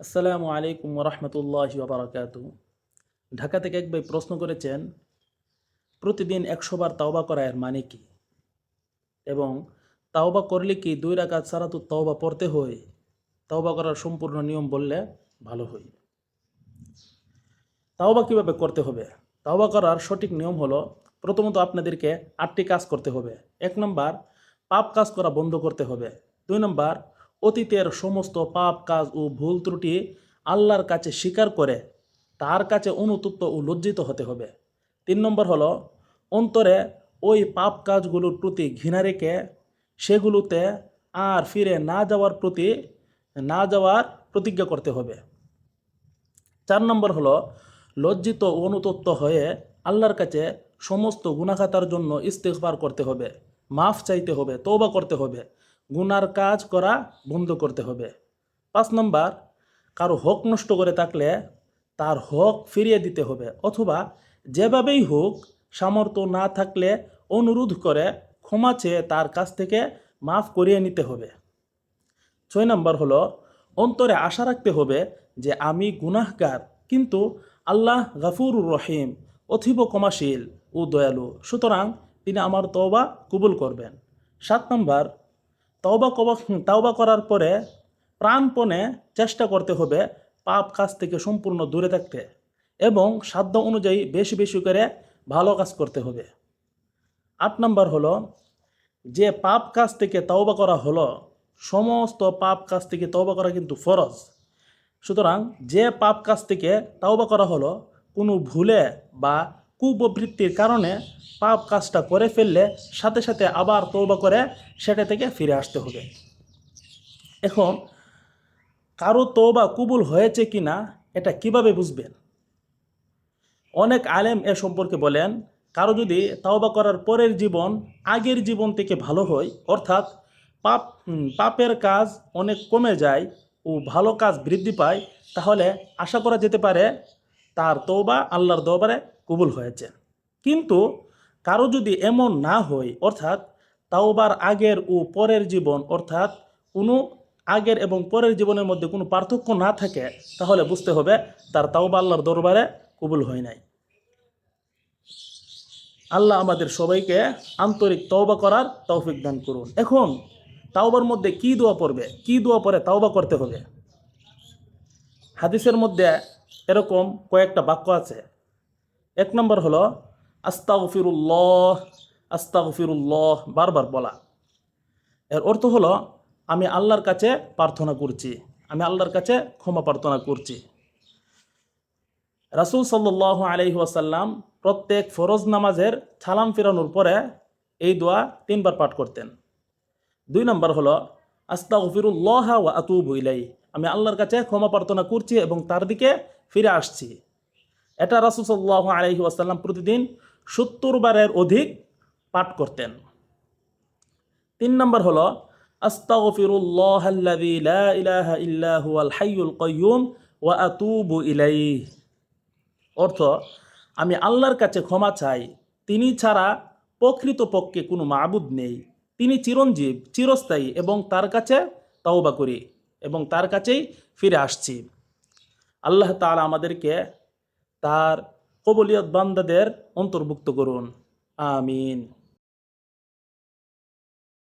আসসালামু আলাইকুম রহমতুল্লাহ বারাকাতু ঢাকা থেকে এক ভাই প্রশ্ন করেছেন, প্রতিদিন একশো বার তাওবা করা এর মানে কি? এবং তাওবা করলে কি দুই রাকাত ছাড়া তো তাওবা পড়তে হয়? তাওবা করার সম্পূর্ণ নিয়ম বললে ভালো হয়। তাওবা কীভাবে করতে হবে? তাওবা করার সঠিক নিয়ম হলো, প্রথমত আপনাদেরকে আটটি কাজ করতে হবে। এক নম্বর, পাপ কাজ করা বন্ধ করতে হবে। দুই নম্বর অতীতের সমস্ত পাপ কাজ ও ভুল ত্রুটি আল্লাহর কাছে স্বীকার করে তার কাছে অনুতপ্ত ও লজ্জিত হতে হবে। তিন নম্বর হলো, অন্তরে ওই পাপ কাজগুলোর প্রতি ঘৃণা রেখে সেগুলোতে আর ফিরে না যাওয়ার প্রতি, না যাওয়ার প্রতিজ্ঞা করতে হবে। চার নম্বর হলো, লজ্জিত অনুতপ্ত হয়ে আল্লাহর কাছে সমস্ত গুণাখাতার জন্য ইস্তেগফার করতে হবে। মাফ চাইতে হবে তৌবা করতে হবে। গুনার কাজ করা বন্ধ করতে হবে। পাঁচ নম্বর, কারও হক নষ্ট করে থাকলে তার হক ফিরিয়ে দিতে হবে অথবা যেভাবেই হোক সামর্থ্য না থাকলে অনুরোধ করে ক্ষমা চেয়ে তার কাছ থেকে মাফ করিয়ে নিতে হবে। ছয় নম্বর হলো, অন্তরে আশা রাখতে হবে যে আমি গুনাহগার, কিন্তু আল্লাহ গাফুরুর রহিম, অথিব ক্ষমাশীল ও দয়ালু। সুতরাং তিনি আমার তওবা কবুল করবেন। সাত নম্বর তওবা কবা তাওবা করার পরে প্রাণপণে চেষ্টা করতে হবে পাপ কাজ থেকে সম্পূর্ণ দূরে থাকতে এবং সাধ্য অনুযায়ী বেশি বেশি করে ভালো কাজ করতে হবে। আট নম্বর হলো, যে পাপ কাজ থেকে তওবা করা হলো, সমস্ত পাপ কাজ থেকে তওবা করা কিন্তু ফরজ। সুতরাং যে পাপ কাজ থেকে তাওবা করা হলো, কোনো ভুলে বা কুপ্রবৃত্তির কারণে পাপ কাজটা করে ফেললে সাথে সাথে আবার তৌবা করে সেটা থেকে ফিরে আসতে হবে। এখন, কারও তওবা কবুল হয়েছে কি না এটা কীভাবে বুঝবেন? অনেক আলেম এ সম্পর্কে বলেন, কারও যদি তাওবা করার পরের জীবন আগের জীবন থেকে ভালো হয়, অর্থাৎ পাপ পাপের কাজ অনেক কমে যায় ও ভালো কাজ বৃদ্ধি পায়, তাহলে আশা করা যেতে পারে তার তৌবা আল্লাহর দরবারে কবুল হয়েছে। কিন্তু কারও যদি এমন না হয়, অর্থাৎ তাওবার আগের ও পরের জীবন, অর্থাৎ কোনো আগের এবং পরের জীবনের মধ্যে কোনো পার্থক্য না থাকে, তাহলে বুঝতে হবে তার তাওবা আল্লাহর দরবারে কবুল হয় নাই। আল্লাহ আমাদের সবাইকে আন্তরিক তওবা করার তৌফিক দান করুন। এখন তাওবার মধ্যে কি দোয়া পড়বে? কি দোয়া পরে তাওবা করতে হবে? হাদিসের মধ্যে এরকম কয়েকটা বাক্য আছে। এক নম্বর হলো আস্তাগফিরুল্লাহ আস্তাগফিরুল্লাহ, বারবার বলা। এর অর্থ হলো, আমি আল্লাহর কাছে প্রার্থনা করছি, আমি আল্লাহর কাছে ক্ষমা প্রার্থনা করছি। রাসূল সাল্লাহ আলাইহি ওয়াসাল্লাম প্রত্যেক ফরজ নামাজের ছালাম ফেরানোর পরে এই দোয়া তিনবার পাঠ করতেন। দুই নম্বর হলো, আস্তাগফিরুল্লাহ ওয়া আতুবু ইলাই আমি আল্লাহর কাছে ক্ষমা প্রার্থনা করছি এবং তার দিকে ফিরে আসছি। এটা রাসূল সাল্লাল্লাহু আলাইহি ওয়াসাল্লাম প্রতিদিন সত্তর বারের অধিক পাঠ করতেন। তিন নম্বর হলো অর্থ, আমি আল্লাহর কাছে ক্ষমা চাই। তিনি ছাড়া প্রকৃতপক্ষে কোনো মাবুদ নেই। তিনি চিরঞ্জীব, চিরস্থায়ী এবং তার কাছে তওবা করি এবং তার কাছেই ফিরে আসছি। আল্লাহ তাআলা আমাদেরকে তার কবলিয়ত বান্দাদের অন্তর্ভুক্ত করুন। আমিন।